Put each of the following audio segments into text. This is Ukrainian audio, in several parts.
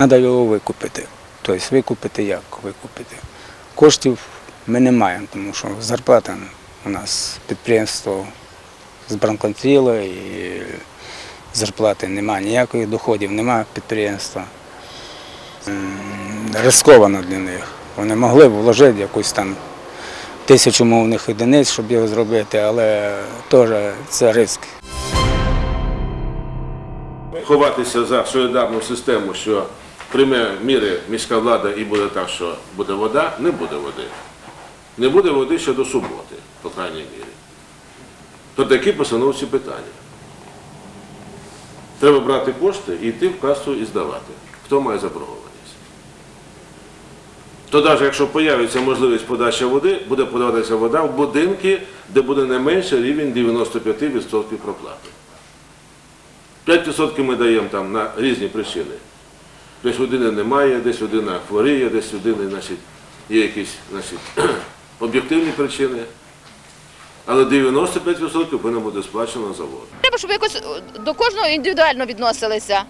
Треба його викупити. Тобто викупити як викупити? Коштів ми не маємо, тому що зарплата у нас підприємство збранконтріло і зарплати немає ніякої, доходів немає підприємства. Рисковано для них. Вони могли б вложити якусь там тисячу мовних одиниць, щоб його зробити, але теж це ризик. ховатися за солідарну систему, що прийме міри міська влада і буде так, що буде вода, не буде води. Не буде води ще до суботи, по крайній мірі. То такі постановці питання. Треба брати кошти і йти в касу і здавати. Хто має заборгованість? То навіть якщо з'явиться можливість подачі води, буде подаватися вода в будинки, де буде не менше рівень 95% проплати. 5% ми даємо там на різні причини. Десь людини немає, десь людина хворіє, десь людини значить, є якісь значить, об'єктивні причини. Але 95% повинно бути сплачено на завод. Треба, щоб якось е, до кожного індивідуально відносилися.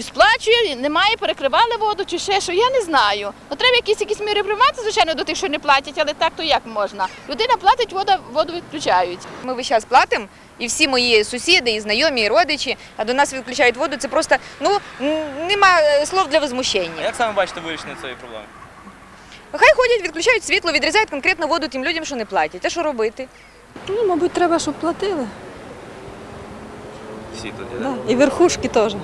Сплачує, немає, перекривали воду чи ще що, я не знаю. Ну, треба якісь якісь міри приймати, звичайно, до тих, що не платять, але так то як можна? Людина платить, вода, воду відключають. Ми весь час платимо, і всі мої сусіди, і знайомі, і родичі, а до нас відключають воду. Це просто ну нема е, слов для А возмущення. як саме бачите вирішення цієї проблеми? Хай ходять, відключають світло, відрізають конкретно воду тим людям, що не платять. А що робити? Ну, мабуть, треба, щоб платили. Всі тоді, Да. І верхушки теж.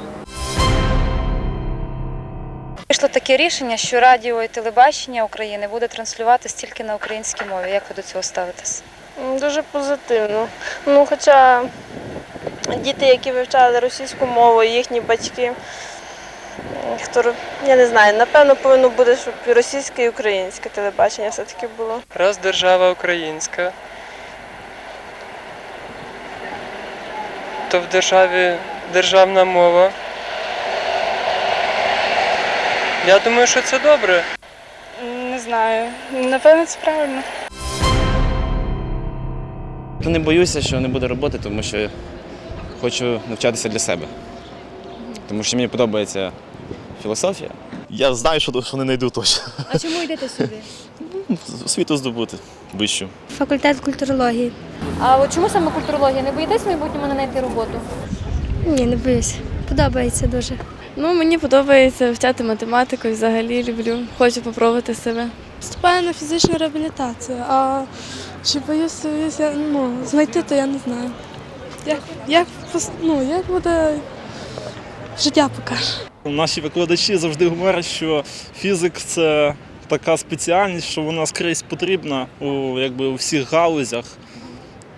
Вийшло таке рішення, що радіо і телебачення України буде транслюватись тільки на українській мові. Як ви до цього ставитесь? Дуже позитивно. Ну, хоча діти, які вивчали російську мову, їхні батьки, хто я не знаю, напевно, повинно бути, щоб і російське і українське телебачення все-таки було. Раз держава українська, то в державі державна мова. Я думаю, що це добре. Не знаю. Напевно, це правильно. То не боюся, що не буде роботи, тому що хочу навчатися для себе. Тому що мені подобається філософія. Я знаю, що, що не знайду точно. А чому йдете сюди? Освіту здобути вищу. Факультет культурології. А от чому саме культурологія? Не боїтесь в майбутньому не знайти роботу? Ні, не боюсь. Подобається дуже. Ну, мені подобається вчати математику, і взагалі люблю. Хочу спробувати себе. Вступаю на фізичну реабілітацію, а чи боюся, боюся, ну, знайти, то я не знаю. Як, як, ну, як буде життя покаже. Наші викладачі завжди говорять, що фізик це така спеціальність, що вона скрізь потрібна у, якби, у всіх галузях.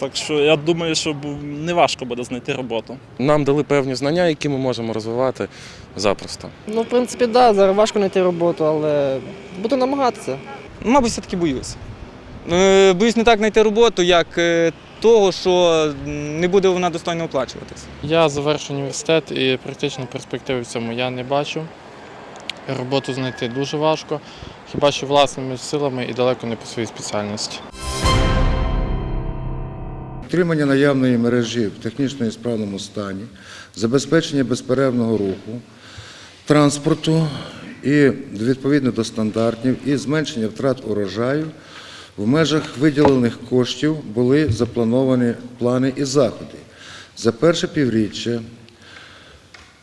Так що я думаю, що не важко буде знайти роботу. Нам дали певні знання, які ми можемо розвивати запросто. Ну, в принципі, так, да, зараз важко знайти роботу, але буду намагатися. Мабуть, все-таки боюсь. Е, Боюсь не так знайти роботу, як е, того, що не буде вона достойно оплачуватись. Я завершу університет і практичної перспективи в цьому я не бачу. Роботу знайти дуже важко, хіба що власними силами і далеко не по своїй спеціальності. Утримання наявної мережі в технічно справному стані, забезпечення безперервного руху, транспорту і відповідно до стандартів і зменшення втрат урожаю в межах виділених коштів були заплановані плани і заходи. За перше півріччя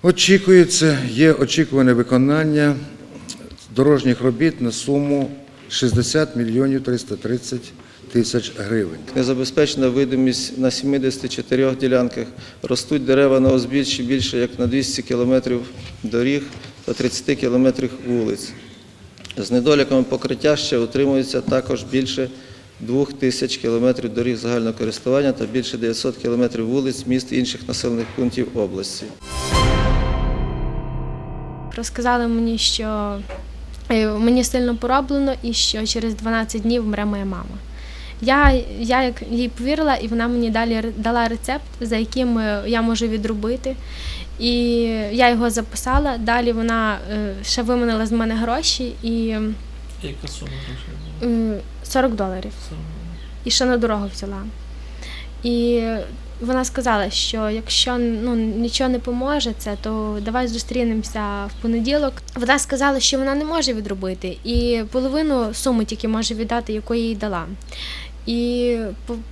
очікується, є очікуване виконання дорожніх робіт на суму 60 мільйонів 330 тисяч гривень. Незабезпечена видимість на 74 ділянках. Ростуть дерева на узбіччі більше як на 200 кілометрів доріг та 30 кілометрів вулиць. З недоліками покриття ще утримується також більше 2 тисяч кілометрів доріг загального користування та більше 900 кілометрів вулиць, міст і інших населених пунктів області. Розказали мені, що е, мені сильно пороблено і що через 12 днів вмре моя мама. Я, я як їй повірила, і вона мені далі дала рецепт, за яким е, я можу відробити. І я його записала. Далі вона е, ще виманила з мене гроші і Яка сума грошей? 40 доларів. І ще на дорогу взяла. І вона сказала, що якщо ну, нічого не поможе, це, то давай зустрінемося в понеділок. Вона сказала, що вона не може відробити, і половину суми тільки може віддати, яку я їй дала. І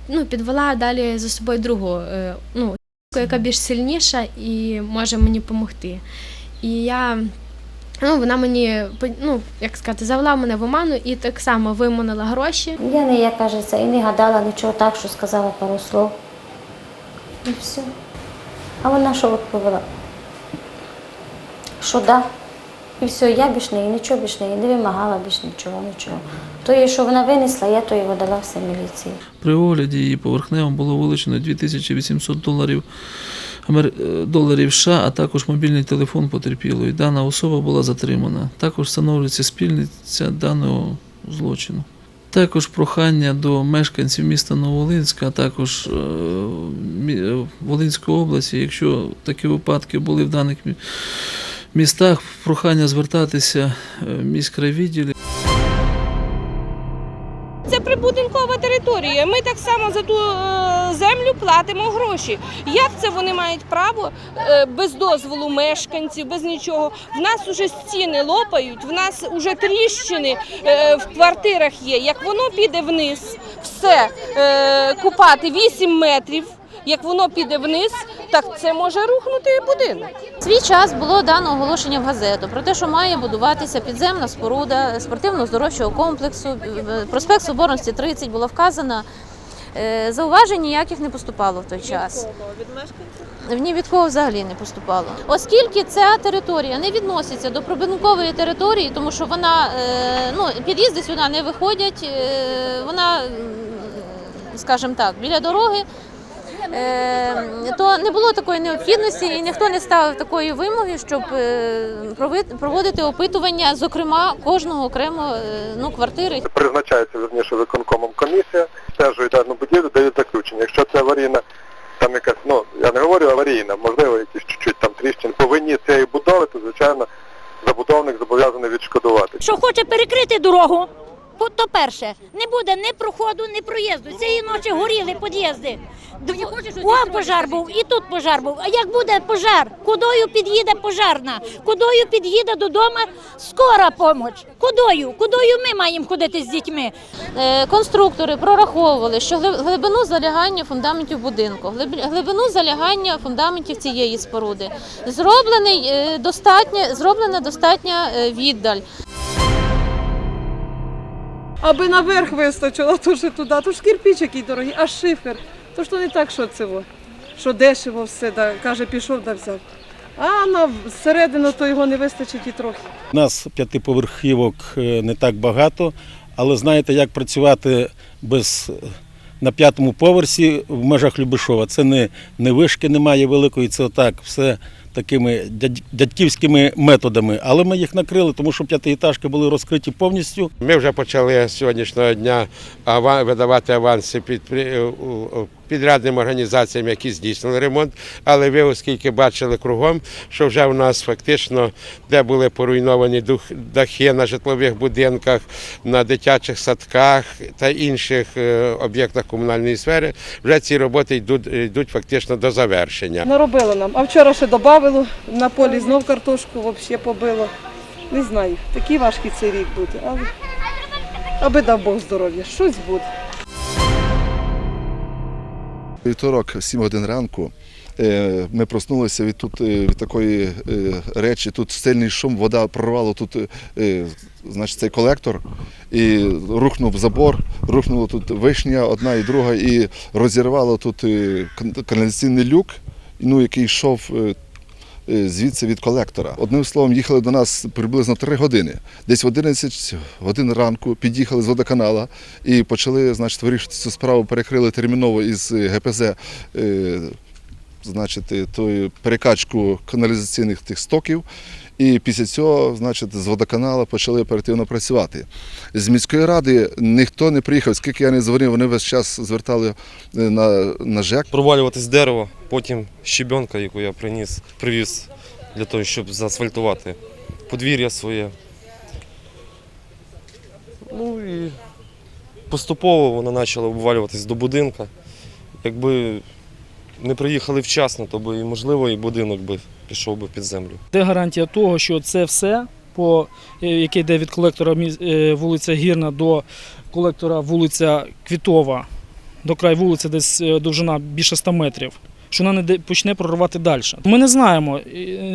ну, підвела далі за собою другу, е, ну, яка більш сильніша і може мені допомогти. І я Ну, вона мені ну, як сказати, завела мене в оману і так само виманила гроші. Я не, як кажеться, і не гадала нічого так, що сказала пару слов. І все. А вона що відповіла? Що да. І все, я більш неї, нічого більш неї, не вимагала більш нічого, нічого. То, є, що вона винесла, я то його дала все міліції. При огляді її поверхнево було вилучено 2800 доларів, е, доларів США, а також мобільний телефон потерпілої. Дана особа була затримана. Також встановлюється спільниця даного злочину. Також прохання до мешканців міста Новолинська, а також е, е, Волинської області, якщо такі випадки були в даних містах, прохання звертатися в міськрайвідділі. Територія. Ми так само за ту е, землю платимо гроші. Як це вони мають право е, без дозволу мешканців, без нічого? В нас уже стіни лопають, в нас уже тріщини е, в квартирах є. Як воно піде вниз, все купати 8 метрів. Як воно піде вниз, так це може рухнути будинок. Свій час було дано оголошення в газету про те, що має будуватися підземна споруда спортивно-здоровчого комплексу. Проспект Соборності 30 було вказано. Е, Зауважень ніяких не поступало в той час. Ні від кого взагалі не поступало. Оскільки ця територія не відноситься до прибудинкової території, тому що вона е, ну, під'їзди сюди не виходять, е, вона, скажімо так, біля дороги. Е, то не було такої необхідності, і ніхто не ставив такої вимоги, щоб е, проводити опитування, зокрема кожного окремо е, ну, квартири. Призначається верніше виконкомом комісія, стежує дану будівлю, дають заключення. Якщо це аварійна, там якась, ну я не говорю аварійна, можливо, якісь чуть-чуть там тріщин по вині цієї будови, то звичайно забудовник зобов'язаний відшкодувати. Що хоче перекрити дорогу, то перше, не буде ні проходу, ні проїзду. Цієї ночі горіли під'їзди. О, пожар був, і тут пожар був. А як буде пожар? Кудою під'їде пожарна? Кудою під'їде додому скора помоч? Кудою? Кудою ми маємо ходити з дітьми? Е, Конструктори прораховували, що глиб- глибину залягання фундаментів будинку, глиб- глибину залягання фундаментів цієї споруди зроблений е, зроблена достатня е, віддаль. Аби наверх вистачило, то ж туди, то ж кирпіч який дорогий, а шифер. То ж то не так, що це, що дешево все, да, каже, пішов да взяв. А на середину то його не вистачить і трохи. У нас п'ятиповерхівок е, не так багато, але знаєте, як працювати без на п'ятому поверсі в межах Любишова. Це не, не вишки немає великої, це отак, все такими дядь- дядьківськими методами. Але ми їх накрили, тому що п'ятиэтажки були розкриті повністю. Ми вже почали з сьогоднішнього дня ава- видавати аванси під, підрядним організаціям, які здійснили ремонт. Але ви, оскільки бачили кругом, що вже у нас фактично, де були поруйновані дахи на житлових будинках, на дитячих садках та інших е, об'єктах комунальної сфери, вже ці роботи йдуть, йдуть фактично до завершення. Наробило нам. А вчора ще додавало, на полі знов картошку взагалі побило. Не знаю, такий важкий цей рік буде. Але аби дав Бог здоров'я, щось буде. Вівторок, 7 годин ранку. е, Ми проснулися від тут е, від такої е, речі. Тут сильний шум, вода прорвала тут, значить, цей колектор і рухнув забор, рухнула тут вишня, одна і друга, і розірвало тут каналізаційний люк, ну, який йшов. Е, Звідси від колектора. Одним словом, їхали до нас приблизно три години. Десь в 11 годин ранку під'їхали з водоканала і почали значить, вирішити цю справу, перекрили терміново із е, ГПЗ е, значить, тою перекачку каналізаційних тих стоків. І після цього, значить, з водоканалу почали оперативно працювати. З міської ради ніхто не приїхав, скільки я не дзвонив, вони весь час звертали е, на, на ЖЕК. провалюватись дерево, потім щебенка, яку я приніс, привіз для того, щоб заасфальтувати подвір'я своє. Ну і поступово воно почало обвалюватись до будинка. Якби не приїхали вчасно, то би, можливо, і будинок би пішов би під землю. Де гарантія того, що це все, по, е, яке йде від колектора е, вулиця Гірна до колектора вулиця Квітова, до краю вулиці десь е, довжина більше 100 метрів, що вона не почне проривати далі. Ми не знаємо,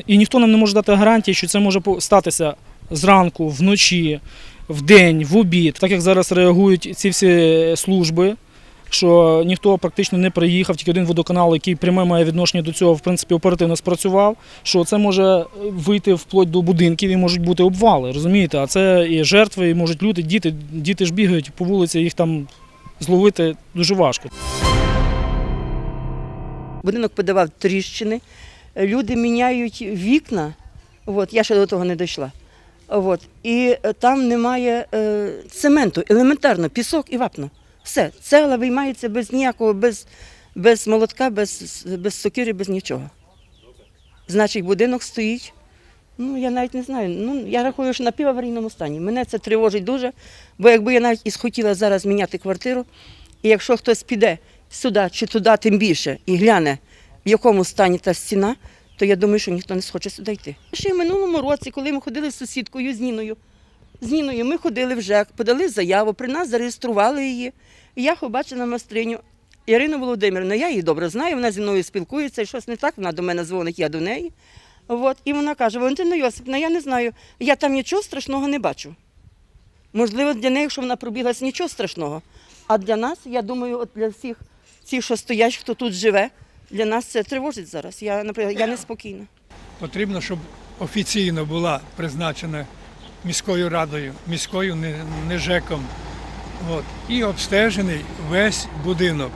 і, ніхто нам не може дати гарантії, що це може статися зранку, вночі, вдень, в обід. Так як зараз реагують ці всі служби, що ніхто практично не приїхав, тільки один водоканал, який пряме має відношення до цього, в принципі, оперативно спрацював. Що це може вийти вплоть до будинків і можуть бути обвали, розумієте? А це і жертви, і можуть люди, діти, діти ж бігають по вулиці, їх там зловити дуже важко. Будинок подавав тріщини, люди міняють вікна. От, я ще до того не дійшла. От, і там немає е, цементу, елементарно, пісок і вапно. Все, цегла виймається без ніякого, без, без молотка, без, без сокири, без нічого. Значить, будинок стоїть. Ну, я навіть не знаю. Ну, я рахую, що на піваварійному стані. Мене це тривожить дуже, бо якби я навіть і схотіла зараз міняти квартиру, і якщо хтось піде сюди чи туди, тим більше, і гляне, в якому стані та стіна, то я думаю, що ніхто не схоче сюди йти. Ще в минулому році, коли ми ходили з сусідкою з Ніною, з Ніною ми ходили в ЖЕК, подали заяву, при нас зареєстрували її. Я побачила майстриню Ірину Володимирівну. Я її добре знаю, вона зі мною спілкується, щось не так, вона до мене дзвонить, я до неї. От, і вона каже: Валентина Йосипівна, я не знаю, я там нічого страшного не бачу. Можливо, для неї, якщо вона пробіглася, нічого страшного. А для нас, я думаю, от для всіх цих, що стоять, хто тут живе, для нас це тривожить зараз. Я, наприклад, я неспокійна. Потрібно, щоб офіційно була призначена міською радою, міською не, не ЖЕКом. От. І обстежений весь будинок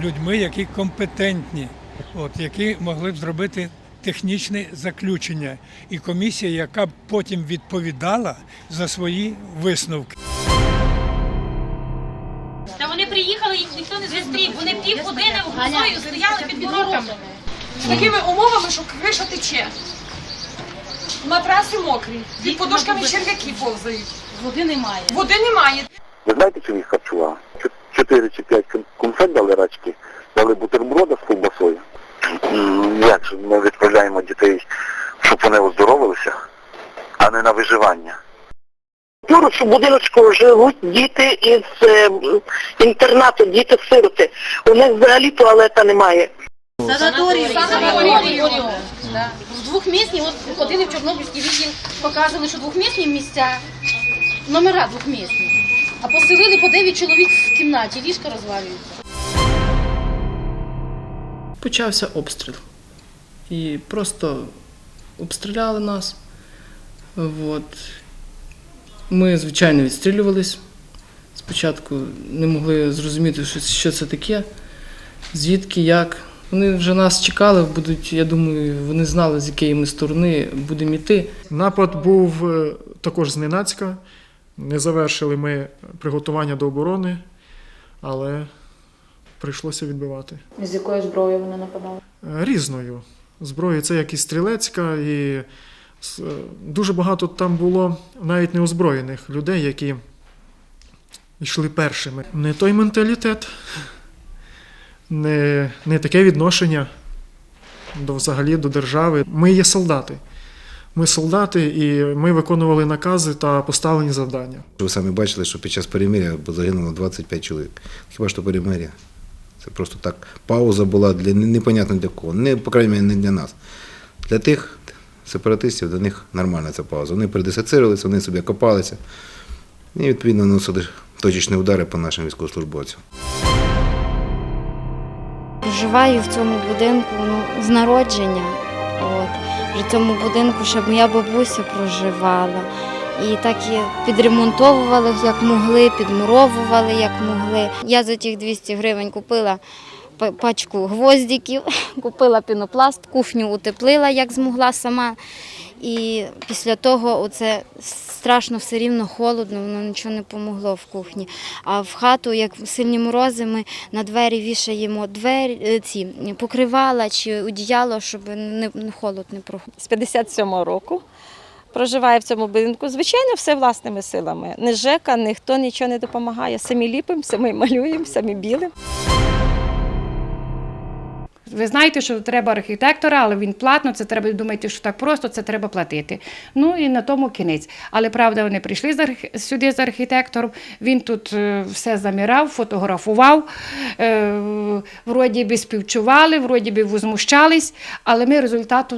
людьми, які компетентні, от, які могли б зробити технічне заключення. І комісія, яка б потім відповідала за свої висновки. Та вони приїхали, їх ніхто не зустрів. Вони півгодини грозою стояли під воротами. З такими умовами, що криша тече. Матраси мокрі, під подушками черв'яки повзають. Води немає. Води немає. Ви знаєте, чим їх харчували? Чо- Чотири чи п'ять конфет дали рачки, дали бутерброда з ковбасою. М, Як же ми відправляємо дітей, щоб вони оздоровилися, а не на виживання? Поруч у будиночку живуть діти із е, інтернату, діти-сироти. У них взагалі туалета немає. Санаторію. Санаторію. В двохмісні, от ходили в Чорнобильський відділ, показували, що двохмісні місця, номера двохмісні. А поселили по 9 чоловік в кімнаті, ліжка розвалюються. Почався обстріл. І просто обстріляли нас. От. Ми, звичайно, відстрілювались. Спочатку не могли зрозуміти, що це таке, звідки, як. Вони вже нас чекали, будуть, я думаю, вони знали, з якої ми сторони будемо йти. Напад був е, також зненацька. Не завершили ми приготування до оборони, але прийшлося відбивати. З якою зброєю вони нападали? Е, Різною. Зброя це як і стрілецька, і е, дуже багато там було навіть неозброєних людей, які йшли першими. Не той менталітет, не, не таке відношення до взагалі до держави. Ми є солдати. Ми солдати, і ми виконували накази та поставлені завдання. Ви самі бачили, що під час перемиря загинуло 25 чоловік. Хіба що перемиря? Це просто так. Пауза була для непонятно для кого. Не, по крайній не для нас. Для тих сепаратистів, для них нормальна ця пауза. Вони передисоцирувалися, вони собі копалися. І відповідно наносили точечні удари по нашим військовослужбовцям. Проживаю в цьому будинку ну, з народження. От. В цьому будинку ще моя бабуся проживала. І так і підремонтовували як могли, підмуровували як могли. Я за тих 200 гривень купила пачку гвоздиків, купила пінопласт, кухню утеплила як змогла сама. І після того оце страшно все рівно холодно, воно нічого не помогло в кухні. А в хату, як сильні морози, ми на двері вішаємо двері, е, ці покривала чи одіяло, щоб не, холод не проходив. з 57-го року. Проживає в цьому будинку. Звичайно, все власними силами. Не ЖЕКа, ніхто нічого не допомагає. Самі ліпимо, самі малюємо, самі білимо. Ви знаєте, що треба архітектора, але він платно, це треба думати, що так просто, це треба платити. Ну і на тому кінець. Але правда, вони прийшли з арх- сюди з архітектором. Він тут е, все замірав, фотографував. Е, вроді би співчували, вроді би возмущались, але ми результату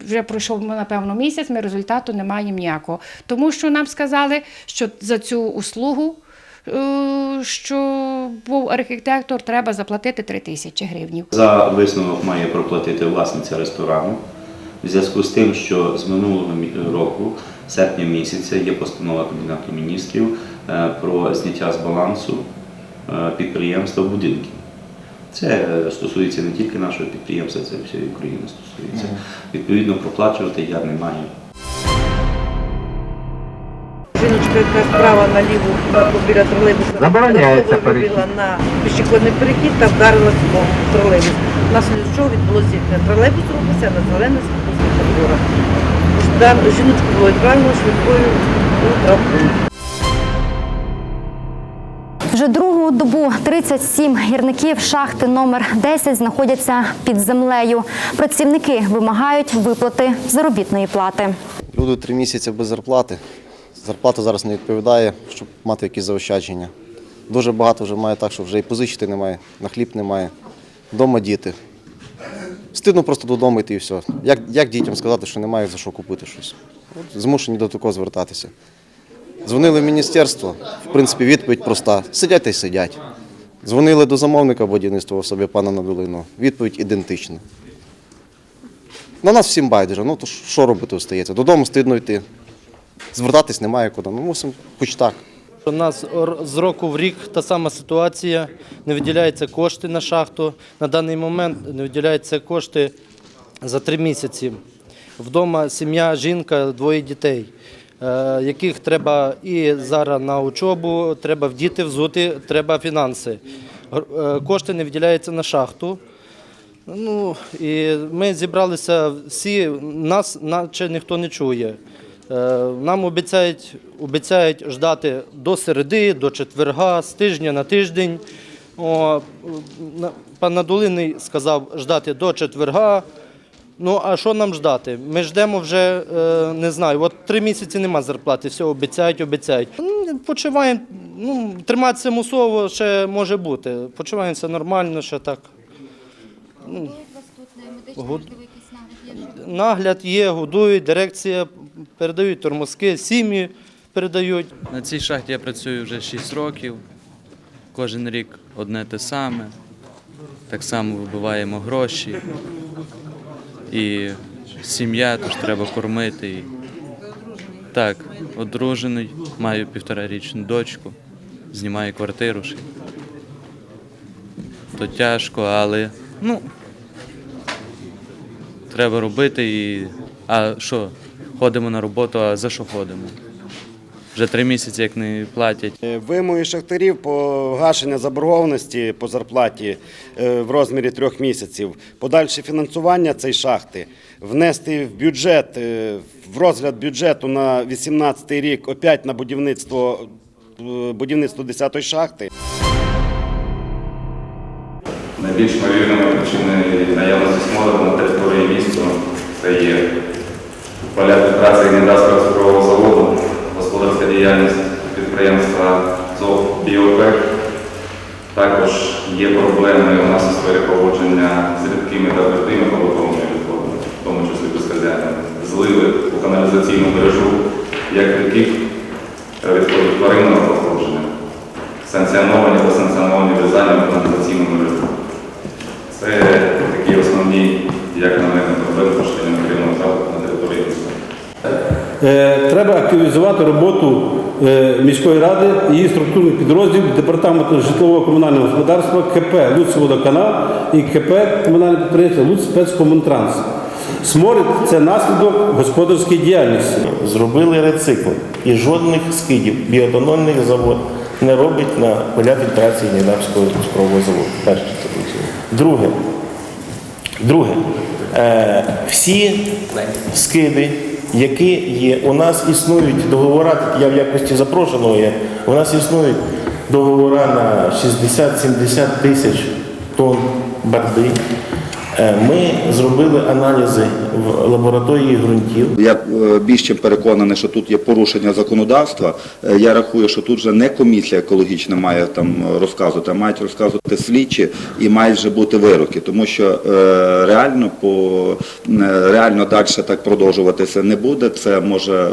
вже пройшов напевно місяць. Ми результату не маємо ніякого. Тому що нам сказали, що за цю услугу. Е, Що був архітектор, треба заплатити 3 тисячі гривень. За висновок має проплатити власниця ресторану. В зв'язку з тим, що з минулого року, серпня місяця, є постанова Кабінету міністрів е, про зняття з балансу е, підприємства будинків. Це стосується не тільки нашого підприємства, це всієї України стосується. Відповідно, проплачувати я не маю. Жіночка, яка справа наліву біля тролейбуса Забороняється вибіла на пішохідний перехід та вдарилася в тролейбус. Внаслідок чого відбулося зіткнення. Тролейбус рухався на зелене світлофора. Удар жіночку було відправлено швидкою у травму. Вже другу добу 37 гірників шахти номер 10 знаходяться під землею. Працівники вимагають виплати заробітної плати. Люди три місяці без зарплати. Зарплата зараз не відповідає, щоб мати якісь заощадження. Дуже багато вже має так, що вже і позичити немає, на хліб немає. Дома діти. Стидно просто додому йти і все. Як, як дітям сказати, що немає за що купити щось? От змушені до такого звертатися. Дзвонили в міністерство, в принципі, відповідь проста. Сидять та й сидять. Дзвонили до замовника будівництва в особі пана Надолину. Відповідь ідентична. На нас всім байдуже. Ну то що робити остається? Додому стидно йти. Звертатись немає куди. Ну, мусимо хоч так. У нас з року в рік та сама ситуація. Не виділяються кошти на шахту. На даний момент не виділяються кошти за три місяці. Вдома сім'я, жінка, двоє дітей, е, яких треба і зараз на учобу, треба в діти взути, треба фінанси. Е, Кошти не виділяються на шахту. Ну, і ми зібралися всі, нас наче ніхто не чує. Е, Нам обіцяють, обіцяють ждати до середи, до четверга, з тижня на тиждень. О, пан Надолиний сказав ждати до четверга. Ну, а що нам ждати? Ми ждемо вже, е, не знаю, от три місяці нема зарплати, все обіцяють, обіцяють. Ну, Почуваємо, ну, триматися мусово ще може бути. Почуваємося нормально, ще так. Ну, гуд- Нагляд є, годують, дирекція передають тормозки, сім'ї передають. На цій шахті я працюю вже 6 років. Кожен рік одне те саме. Так само вибиваємо гроші. І сім'я, тож треба кормити. Так, одружений, маю півторарічну дочку, знімаю квартиру. То тяжко, але ну, треба робити і. А що? Ходимо на роботу, а за що ходимо? Вже три місяці як не платять. Вимоги шахтарів по гашення заборгованості по зарплаті е, в розмірі трьох місяців, подальше фінансування цієї шахти, внести в бюджет, е, в розгляд бюджету на 2018 рік опять на будівництво, е, будівництво 10-ї шахти. Найбільш ймовірними причиною наявності смороду на території міста це є поля праці Гнідавського цукрового заводу, господарська діяльність підприємства ЗОВ «Біопек». Також є проблеми у нас у сфері поводження з рідкими та твердими побутовими відходами, в тому числі безхазяйними. Зливи у каналізаційну мережу як рідких відходів тваринного походження, санкціоновані та санкціоновані врізання в каналізаційну мережу. Це такі основні, як на мене, проблеми поширення керівного на території міста. Е, Треба активізувати роботу е, міської ради її структурних підрозділів департаменту житлового комунального господарства КП «Луцьводоканал» і КП комунальне підприємство «Луцьспецкомунтранс». Сморід це наслідок господарської діяльності. Зробили рецикл і жодних скидів біотонольний завод не робить на поля фільтрації Нідавського цукрового заводу. Перше. Друге, друге е, всі скиди, які є, у нас існують договори, я в якості запрошеного є, у нас існують договори на 60-70 тисяч тонн барди. Е, Ми зробили аналізи в лабораторії ґрунтів. Е, більш чим переконаний, що тут є порушення законодавства. Е, Я рахую, що тут вже не комісія екологічна має там розказувати, а мають розказувати слідчі і мають вже бути вироки, тому що е, реально по е, реально далі так продовжуватися не буде. Це може е,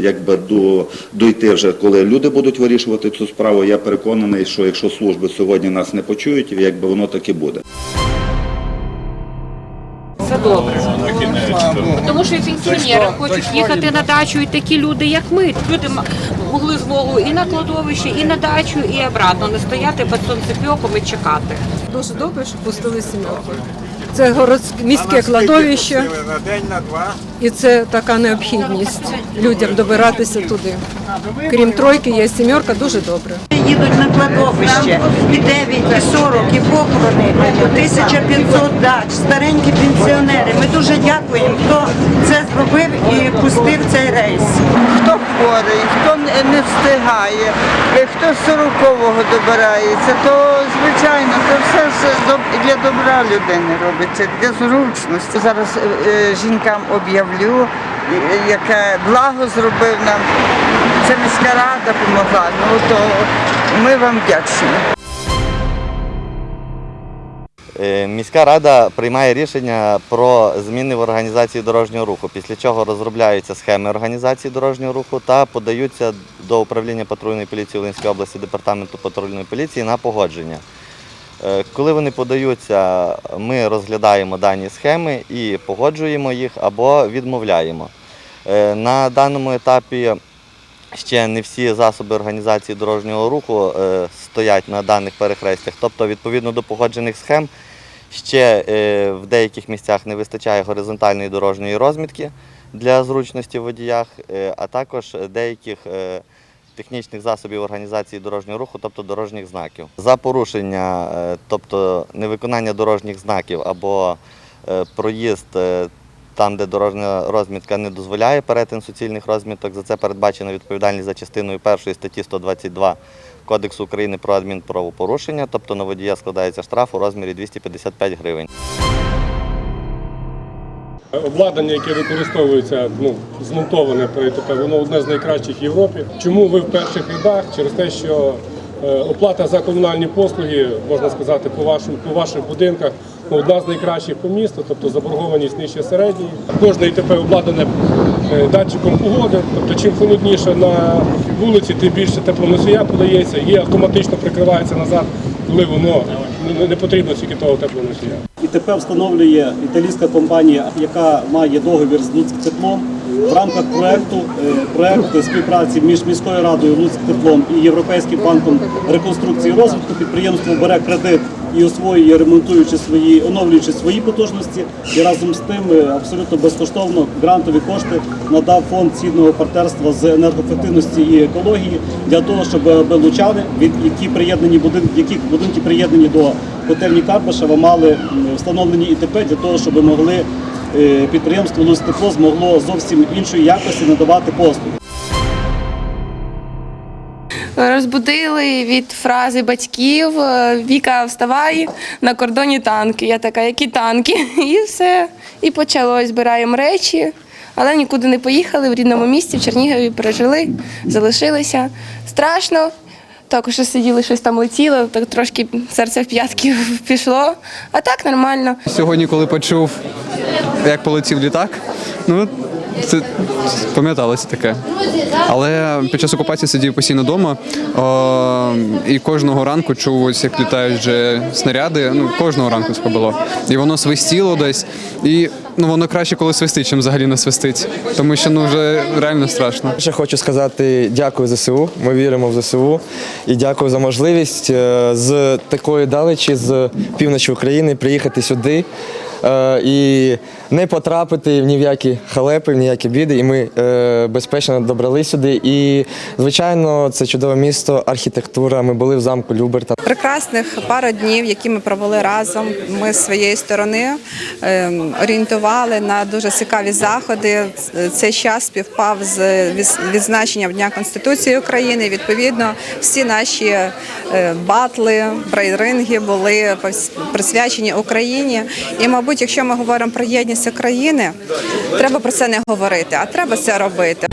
якби до дойти вже, коли люди будуть вирішувати цю справу. Я переконаний, що якщо служби сьогодні нас не почують, якби воно так і буде. Все добре. Тому що і пенсіонери хочуть їхати на дачу, і такі люди, як ми. Люди могли змогу і на кладовище, і на дачу, і обратно, не стояти під сонцепьоком і чекати. Дуже добре, що пустили сімерку. Це городське міське кладовище, і це така необхідність людям добиратися туди. Крім тройки, є сімерка, дуже добре. Їдуть на кладовище і 9, і 40, і похорони, 1500 дач, старенькі пенсіонери. Ми дуже дякуємо, хто це зробив і пустив цей рейс. Хто хворий, хто не встигає, е, хто з 40-го добирається, то звичайно це все для добра людини робиться, для зручності. Зараз е, е, жінкам об'явлю, е, яке благо зробив нам. Це міська рада допомогла. Ну то ми вам вдячні. Е, Міська рада приймає рішення про зміни в організації дорожнього руху, після чого розробляються схеми організації дорожнього руху та подаються до управління патрульної поліції Волинської області департаменту патрульної поліції на погодження. Е, Коли вони подаються, ми розглядаємо дані схеми і погоджуємо їх або відмовляємо. Е, На даному етапі ще не всі засоби організації дорожнього руху е, стоять на даних перехрестях. Тобто, відповідно до погоджених схем, ще в деяких місцях не вистачає горизонтальної дорожньої розмітки для зручності в водіях, а також деяких технічних засобів організації дорожнього руху, тобто дорожніх знаків. За порушення, е, тобто невиконання дорожніх знаків або е, проїзд е, там, де дорожня розмітка не дозволяє перетин суцільних розміток, за це передбачена відповідальність за частиною 1 статті 122 Кодексу України про адмінправопорушення, тобто на водія складається штраф у розмірі 255 гривень. Обладнання, яке використовується, ну, змонтоване при воно одне з найкращих в Європі. Чому ви в перших рядах? Через те, що е, оплата за комунальні послуги, можна сказати, по, вашим, по ваших будинках ну, одна з найкращих по місту, тобто заборгованість нижче середньої. Кожне ІТП обладнане е, датчиком погоди, тобто чим холодніше на вулиці, тим більше теплоносія подається і автоматично прикривається назад, коли воно ну, не потрібно тільки того теплоносія. ІТП встановлює італійська компанія, яка має договір з Луцьктеплом. В рамках проекту е, проект співпраці між міською радою Луцьктеплом і Європейським банком реконструкції і розвитку підприємство бере кредит і освоює, ремонтуючи свої, оновлюючи свої потужності. І разом з тим е, абсолютно безкоштовно грантові кошти надав фонд цінного партнерства з енергоефективності і екології для того, щоб лучани, від які приєднані будинки, яких будинки приєднані до котельні Карпашева, мали встановлені ІТП для того, щоб могли е, підприємство Луцьтепло змогло зовсім іншої якості надавати послуги. Розбудили від фрази батьків е, Віка, вставай на кордоні танки. Я така, які танки? І все. І почалось. Збираємо речі, але нікуди не поїхали в рідному місті, в Чернігові пережили, залишилися. Страшно. Також сиділи, щось там летіло, так трошки серце в п'ятки пішло. А так нормально. Сьогодні, коли почув, як полетів літак, ну це пам'яталося таке. Але під час окупації сидів постійно вдома і кожного ранку чув, ось як літають вже снаряди. Ну кожного ранку це було. І воно свистіло десь. І ну воно краще, коли свистить, чим взагалі не свистить. Тому що ну вже реально страшно. Ще хочу сказати дякую ЗСУ. Ми віримо в ЗСУ і дякую за можливість е, з такої далечі, з півночі України, приїхати сюди. Е, І не потрапити ні в які халепи, в ніякі біди. І ми е, безпечно добрали сюди. І, звичайно, це чудове місто, архітектура. Ми були в замку Люберта. Прекрасних пару днів, які ми провели разом. Ми з своєї сторони ем, орієнтували на дуже цікаві заходи. Цей час співпав з відзначенням Дня Конституції України. Відповідно, всі наші е, батли, брейринги були присвячені Україні. І, мабуть, мабуть, якщо ми говоримо про єдність України, треба про це не говорити, а треба це робити.